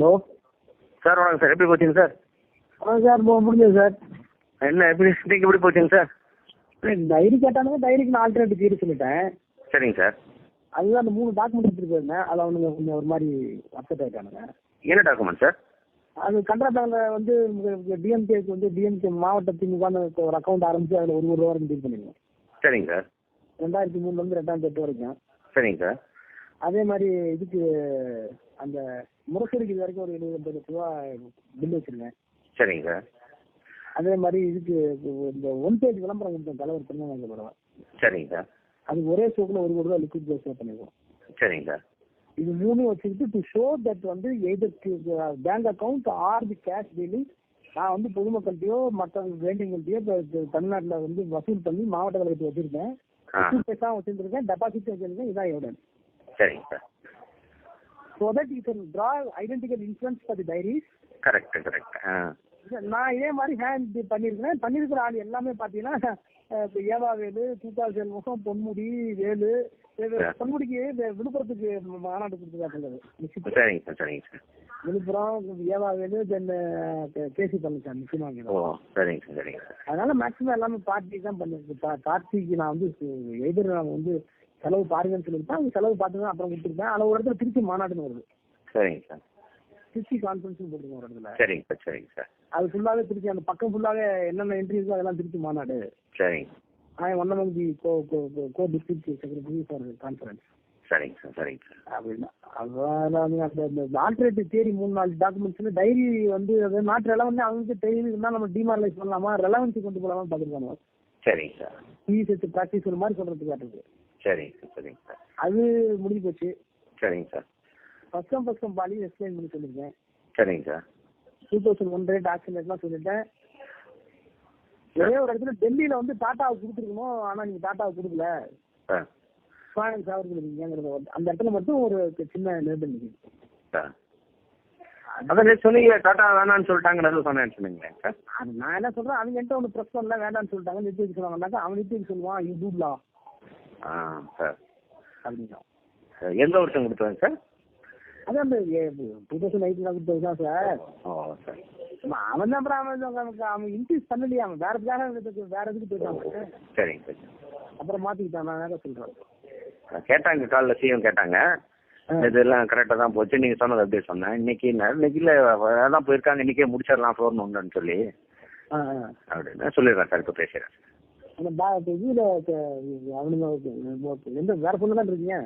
Sir வணக்கம் sir. எப்படி போச்சுங்க சார்? ஆ சார் முடிஞ்சது சார். என்ன எப்படி இன்னைக்கு எப்படி போச்சுங்க சார்? டைரி கேட்டானுங்க டைரிக்கு நான் ஆல்டர்னேட்டிவ் தீர சொல்லிட்டேன். சரிங்க சார். அதுதான் அந்த மூணு டாக்குமெண்ட் எடுத்துட்டு போயிருந்தேன். அதில் அவனுங்க கொஞ்சம் ஒரு மாதிரி அப்செட் ஆயிட்டானுங்க. என்ன டாக்குமெண்ட் சார்? அது கன்றாட்டாங்க வந்து டிஎம்கேக்கு வந்து டிஎம்கே மாவட்ட திமுகன்னு ஒரு அக்கௌண்ட் ஆரம்பிச்சு அதில் ஒரு ஒரு ரூபா வரைக்கும் டீல் பண்ணிருக்கோம் சரிங்க சார். ரெண்டாயிரத்தி மூணுலேருந்து ரெண்டாயிரத்தி எட்டு வரைக்கும். சரிங்க சார். அதே மாதிரி இதுக்கு அந்த முரசொலிக்கு இது வரைக்கும் ஒரு எழுபது லட்ச ரூபா பில் வச்சிருக்கேன் சரிங்க சார். அதே மாதிரி இதுக்கு இந்த ஒன் பேஜ் விளம்பரம் கொடுத்தேன் தலைவர் திருநெல்வேலி படம். சரிங்க சார். அதுக்கு ஒரே ஷோக்கில் ஒரு கோடி ரூபா லிக்விட் சேவ் பண்ணிருக்கோம். சரிங்க சார். இது மூணும் வச்சுக்கிட்டு டு ஷோ தட் வந்து either bank account or the cash dealing நான் வந்து பொதுமக்கள்கிட்டயோ மற்ற வேண்டியவங்கள்ட்டயோ இப்போ தமிழ்நாட்டில் வந்து வசூல் பண்ணி மாவட்ட கழகத்துக்கு வச்சிருக்கேன் வச்சிருக்கேன் டெபாசிட் வச்சிருக்கேன் இதான் எவிடன்ஸ் சரிங்க sir. That you can draw identical insurance for the diaries correct correct ஆ நான் இதே மாதிரி ஹேண்ட் பண்ணியிருக்கிறேன் பண்ணியிருக்கிற ஆள் எல்லாமே இப்போ ஏவா வேலு தூக்கா செல்வம் பொன்முடி வேலு. பொன்முடிக்கு விழுப்புரத்துக்கு மாநாடு கொடுத்துருக்காங்க சரிங்க சார் சரிங்க சார் விழுப்புரம் ஏவா வேலு தென் கேசி பழனிசாமி முக்கியமாக சரிங்க சார் சரிங்க சார் அதனால மேக்ஸிமம் எல்லாமே பார்ட்டி தான் பண்ணிருக்கு பார்ட்டிக்கு நான் வந்து எதிர் நான் வந்து செலவு பாருங்கன்னு சொல்லியிருப்பேன் அவங்க செலவு பார்த்து அப்புறம் கொடுத்துருப்பேன் அதில் ஒரு இடத்துல திருச்சி மாநாடுன்னு வருது. சரிங்க சார். திருச்சி கான்ஃபரன்ஸ் போட்டுருக்கோம் ஒரு இடத்துல. சரிங்க சார் சரிங்க சார். அது ஃபுல்லாவே திருச்சி அந்த பக்கம் ஃபுல்லாவே என்னென்ன இருக்கோ அதெல்லாம் திருச்சி மாநாடு. சரிங்க. co co co co district secretary for the conference. சரிங்க சார் சரிங்க சார். அப்படின்னா அதான் அந்த ஆல்டர்னேட்டிவ் தேரி மூணு நாலு டாக்குமெண்ட்ஸ்ல டைரி வந்து அது நாட் ரெலவெண்ட் அவங்களுக்கு தேரி இருந்தால் நம்ம டிமாரலைஸ் பண்ணலாமா? ரெலவன்சி கொண்டு போகலாமா பார்த்துருக்காங்க. சரிங்க சார். பிஎஸ்எஸ் ப்ராக்டிஸ் ஒரு மாதிரி சொல்றதுக்கு காட்டுது. சரிங்க சார் சரிங்க சார். அது முடிஞ்சு போச்சு. சரிங்க sir. First come first poly explain பண்ணி சொல்லியிருக்கேன் சரிங்க sir. Two thousand one rate action ரேட்லாம் சொல்லிட்டேன். ஒரே ஒரு இடத்துல டெல்லியில வந்து டாட்டாவுக்கு கொடுத்துருக்கணும் ஆனா நீங்க டாட்டாவுக்கு கொடுக்கல. ஃபைனான்ஸ் இருக்கீங்கிறத அந்த இடத்துல மட்டும் ஒரு சின்ன ஆ. அதான் நேத்து சொன்னீங்க டாட்டா வேணாம்னு சொல்லிட்டாங்கன்னு சொன்னேன்னு சொன்னீங்களே சார்? அது நான் என்ன சொல்றேன் அவங்க என்கிட்ட ஒன்று ப்ரெஸ் பண்ணல வேண்டாம்னு சொல்லிட்டாங்க. நிறுத்தி சொன்னாங்கன்னாக்கா அவன் நிறுத்தி சொல்லுவான் டூப்லா ஆ சார். அப்படின்னா எந்த வருஷம் கொடுத்தாங்க சார்? அதான் அந்த டூ தௌசண்ட் எயிட்டில் கொடுத்தது தான் சார். ஓ சார். அவன் தான் அப்புறம் அவன் அவனுக்கு அவன் இன்க்ரீஸ் பண்ணலையே அவன் வேற வேற வேற எதுக்கு போயிட்டான் சரிங்க சார் அப்புறம் மாத்திக்கிட்டான் நான் வேற சொல்றேன். கேட்டாங்க காலைல சிஎம் கேட்டாங்க. இதெல்லாம் கரெக்டாக தான் போச்சு. நீங்கள் சொன்னது அப்படியே சொன்னேன். இன்னைக்கு இன்னைக்கு இல்லை அதான் போயிருக்காங்க. இன்னைக்கே முடிச்சிடலாம் ஃபோர் ஒன்றுன்னு சொல்லி. அப்படின்னு சொல்லிடுறேன் சார் இப்போ பேசுகிறேன் அந்த பா இதுல அவனுங்க எந்த வேற பொண்ணு தான் இருக்கீங்க?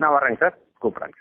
நான் வரேங்க சார் கூப்பிட்றேங்க